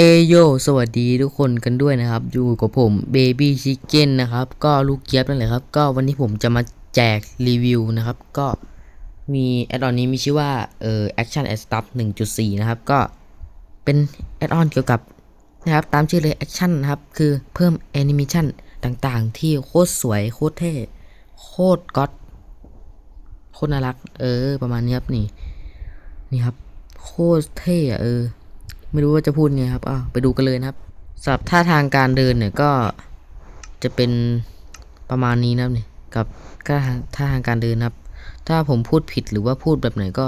เอโย สวัสดีทุกคนกันด้วยนะครับ อยู่กับผม Baby Chicken นะครับ ก็ลูกเจี๊ยบนั่นแหละครับ ก็วันนี้ผมจะมาแจกรีวิวนะครับ ก็มีแอดออนนี้มีชื่อว่าเอ่อ Action and Stuff 1.4 นะครับ ก็เป็นแอดออนเกี่ยวกับนะครับ ตามชื่อเลย Action นะครับ คือเพิ่มแอนิเมชันต่างๆ ที่โคตรสวย โคตรเท่ โคตรก๊อตโคตรน่ารัก เออ ประมาณนี้ครับนี่ นี่ครับ โคตรเท่อะเออ ไม่รู้ว่าจะพูดไงครับอ้าวไปดูกันเลยนะครับสำหรับท่าทางการเดินเนี่ยก็จะเป็นประมาณนี้นะครับนี่กับท่าทางท่าทางการเดินนะครับ ถ้าผมพูดผิดหรือว่าพูดแบบไหนก็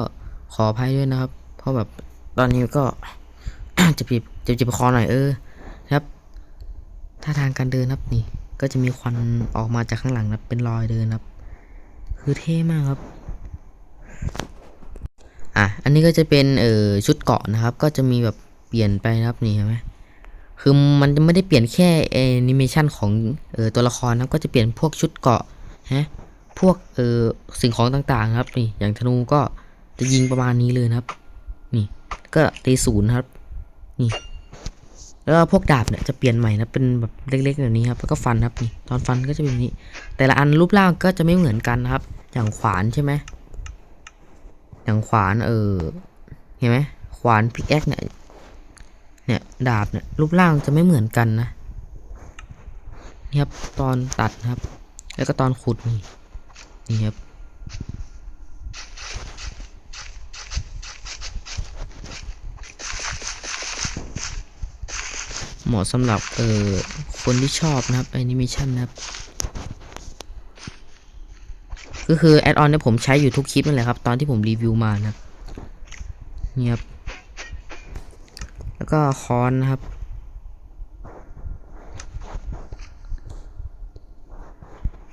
ขออภัยด้วยนะครับ เพราะแบบตอนนี้ก็จะผิดจะจะไปคอหน่อยเออครับท่าทางการเดินนะครับนี่ ก็จะมีควันออกมาจากข้างหลังนะครับเป็นรอยเดินนะครับ คือเท่มากครับ อะอันนี้ก็จะเป็นเออชุดเกาะนะครับ ก็จะมีแบบ เปลี่ยนไปครับนี่เห็นไหมคือมันจะไม่ได้เปลี่ยนแค่แอนิเมชันของเออตัวละครนะครับก็จะเปลี่ยนพวกชุดเกาะฮะพวกเออสิ่งของต่างๆครับนี่อย่างธนูก็จะยิงประมาณนี้เลยนะครับ นี่ก็ตีศูนย์ครับ นี่แล้วพวกดาบเนี่ยจะเปลี่ยนใหม่นะเป็นแบบเล็กๆแบบนี้ครับแล้วก็ฟันครับนี่ตอนฟันก็จะเป็นแบบนี้ แต่ละอันรูปร่างก็จะไม่เหมือนกันนะครับ อย่างขวานใช่ไหมอย่างขวานเออเห็นไหมขวานพิกแอคเนี่ย เนี่ยดาบเนี่ยรูปร่างจะไม่เหมือนกันนะนี่ครับตอนตัดครับ แล้วก็ตอนขุดนี่นี่ครับเหมาะสำหรับเออคนที่ชอบนะครับแอนิเมชันนะครับก็คือแอดออนเนี่ยผมใช้อยู่ทุกคลิปนั่นแหละครับ ตอนที่ผมรีวิวมานะครับนี่ครับ ก็คอนนะครับ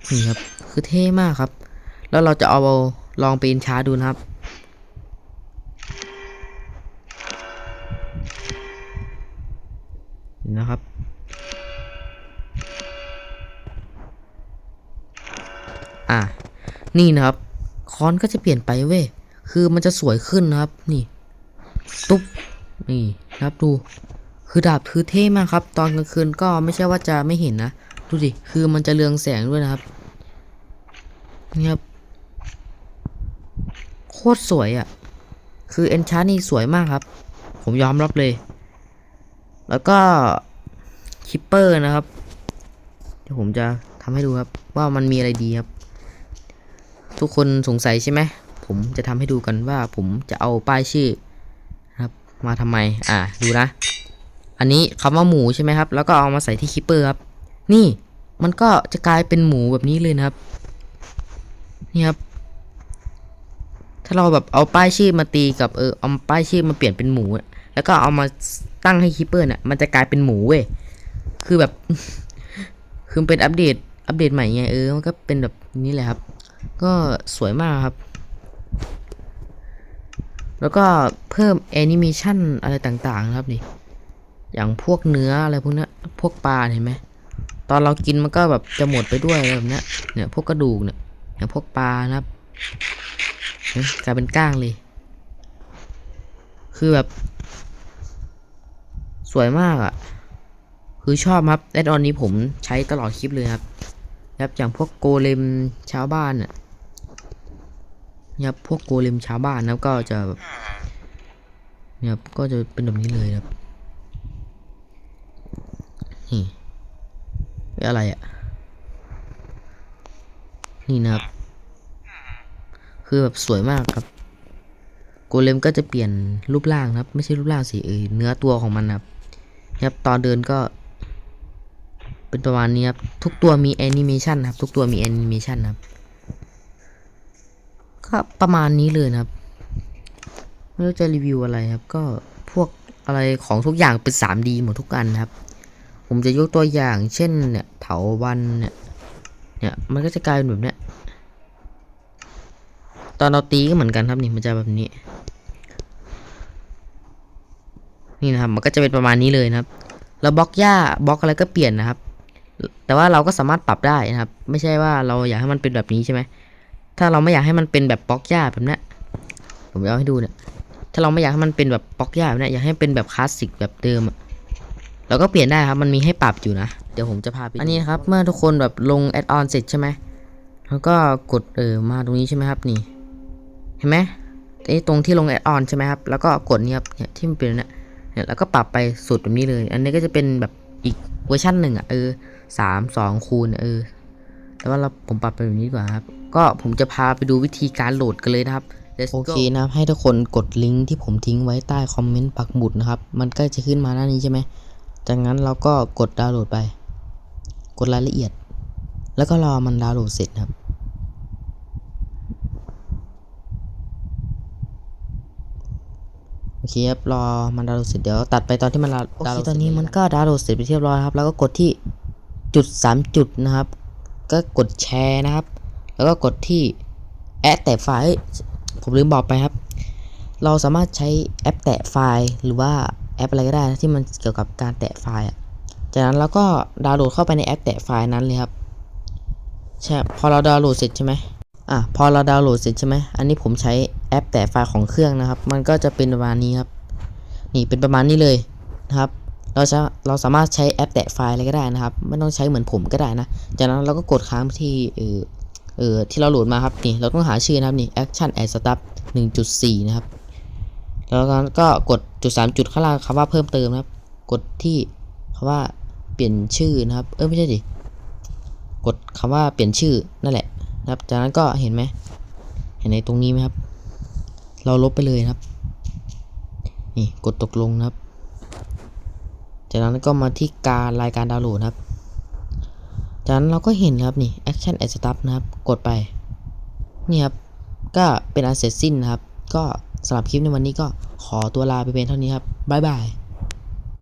นี่ครับ คือเท่มากครับ แล้วเราจะเอาลองปอินช้าดูนะครับนี่นะครับอะนี่นะครับคอนก็จะเปลี่ยนไปเว้ย คือมันจะสวยขึ้นนะครับ นี่ ตุ๊บ นี่ นะครับดู คือดาบคือเท่มากครับ ตอนกลางคืนก็ไม่ใช่ว่าจะไม่เห็นนะ ดูดิคือมันจะเรืองแสงด้วยนะครับ นี่ครับ โคตรสวยอะ่ะ คือเอนชานี่สวยมากครับ ผมยอมรับเลย แล้วก็คิปเปอร์นะครับ เดี๋ยวผมจะทำให้ดูครับ ว่ามันมีอะไรดีครับ ทุกคนสงสัยใช่ไหม ผมจะทำให้ดูกันว่าผมจะเอาป้ายชื่อ มาทำไม อ่าดูนะ อันนี้คำว่าหมูใช่ไหมครับ แล้วก็เอามาใส่ที่คิปเปอร์ครับ นี่มันก็จะกลายเป็นหมูแบบนี้เลยนะครับ นี่ครับ ถ้าเราแบบเอาป้ายชื่อมาตีกับเออเอาป้ายชื่อมาเปลี่ยนเป็นหมู แล้วก็เอามาตั้งให้คิปเปอร์เนี่ยมันจะกลายเป็นหมูเว้ย คือแบบ คือเป็นอัปเดต อัปเดตใหม่ไงเออ มันก็เป็นแบบนี้แหละครับ ก็สวยมากครับ แล้วก็เพิ่มแอนิเมชันอะไรต่างๆนะครับนี่ อย่างพวกเนื้ออะไรพวกนี้พวกปลาเห็นไหมตอนเรากินมันก็แบบจะหมดไปด้วยอะไรแบบนี้เนี่ยพวกกระดูกเนี่ยอย่างพวกปลานะครับกลายเป็นก้างเลย คือแบบ สวยมากอะ่ะ คือชอบครับแอดออนนี้ผมใช้ตลอดคลิปเลยครับครับอย่างพวกโกเลมชาวบ้านน่ะ ครับพวกโกเลมชาวบ้านนะครับก็จะแบบเนี่ยครับก็จะเป็นแบบนี้เลยครับนี่อะไรอะ่ะ นี่นะครับ คือแบบสวยมากครับ โกเลมก็จะเปลี่ยนรูปร่างนะครับ ไม่ใช่รูปร่างสิเอยเนื้อตัวของมันนะครับครับตอนเดินก็ เป็นประมาณนี้ครับ ทุกตัวมีแอนิเมชันครับ ทุกตัวมีแอนิเมชันครับ ก็ประมาณนี้เลยนะครับ ไม่รู้จะรีวิวอะไรครับ ก็พวกอะไรของทุกอย่างเป็น 3D หมดทุกอันครับ ผมจะยกตัวอย่างเช่นเนี่ยเถาวันเนี่ยเนี่ยมันก็จะกลายเป็นแบบเนี้ยตอนเราตีก็เหมือนกันครับนี่มันจะแบบนี้ นี่นะครับ มันก็จะเป็นประมาณนี้เลยนะครับแล้วบล็อกหญ้าบล็อกอะไรก็เปลี่ยนนะครับ แต่ว่าเราก็สามารถปรับได้นะครับ ไม่ใช่ว่าเราอยากให้มันเป็นแบบนี้ใช่ไหม ถ้าเราไม่อยากให้มันเป็นแบบบล็อกหญ้าแบบนี้ผมจะเอาให้ดูเนี่ย ถ้าเราไม่อยากให้มันเป็นแบบบล็อกหญ้าแบบนี้อยากให้เป็นแบบคลาสสิกแบบเดิมอะแล้วก็เปลี่ยนได้ครับมันมีให้ปรับอยู่นะ เดี๋ยวผมจะพาไปอันนี้ครับ เมื่อทุกคนแบบลงแอดออนเสร็จใช่ไหมแล้วก็กดเออมาตรงนี้ใช่ไหมครับนี่ เห็นไหมไอ้ตรงที่ลงแอดออนใช่ไหมครับ แล้วก็กดนี่ครับเนี่ยที่มันเป็นเนี่ยเนี่ยแล้วก็ปรับไปสุดแบบนี้เลย อันนี้ก็จะเป็นแบบอีกเวอร์ชันหนึ่งอะเออสามสองคูณเออ แต่ว่าเราผมปรับไปแบบนี้ดีกว่าครับ ก็ผมจะพาไปดูวิธีการโหลดกันเลยนะครับ Let's โอเคนะครับ ให้ทุกคนกดลิงก์ที่ผมทิ้งไว้ใต้คอมเมนต์ปักหมุดนะครับ มันก็จะขึ้นมาหน้านี้ใช่ไหมจากนั้นเราก็กดดาวน์โหลดไป กดรายละเอียด แล้วก็รอมันดาวน์โหลดเสร็จครับ โอเคครับ รอมันดาวน์โหลดเสร็จเดี๋ยวตัดไปตอนที่มันดาวน์โหลดตอนนี้มันก็ดาวน์โหลดเสร็จไปเรียบร้อยครับ แล้วก็กดที่จุดสามจุดนะครับ ก็กดแชร์นะครับ แล้วก็กดที่แอดแตะไฟล์ผมลืมบอกไปครับ เราสามารถใช้แอปแตะไฟล์หรือว่าแอปอะไรก็ได้ที่มันเกี่ยวกับการแตะไฟล์จากนั้นเราก็ดาวน์โหลดเข้าไปในแอปแตะไฟล์นั้นเลยครับใช่พอเราดาวน์โหลดเสร็จใช่ไหมอะพอเราดาวน์โหลดเสร็จใช่ไหมอันนี้ผมใช้แอปแตะไฟล์ของเครื่องนะครับ มันก็จะเป็นประมาณนี้ครับ นี่เป็นประมาณนี้เลยนะครับ เราจะเราสามารถใช้แอปแตะไฟล์อะไรก็ได้นะครับ ไม่ต้องใช้เหมือนผมก็ได้นะ จากนั้นเราก็กดค้างที่เออเออที่เราโหลดมาครับนี่เราต้องหาชื่อนะครับนี่ action and stuff 1.4 นะครับ แล้วก็กดจุดสามจุดข้างล่างคำว่าเพิ่มเติมนะครับ กดที่คำว่าเปลี่ยนชื่อนะครับ เออไม่ใช่ดิกดคำว่าเปลี่ยนชื่อนั่นแหละนะครับ จากนั้นก็เห็นไหมเห็นในตรงนี้ไหมครับ เราลบไปเลยนะครับ นี่กดตกลงนะครับ จากนั้นก็มาที่การรายการดาวน์โหลดครับ จากนั้นเราก็เห็นครับนี่ action and stuff นะครับ กดไป นี่ครับ ก็เป็นอันเสร็จสิ้นนะครับ ก็สำหรับคลิปในวันนี้ก็ขอตัวลาไปเป็นเท่านี้ครับ บ๊ายบาย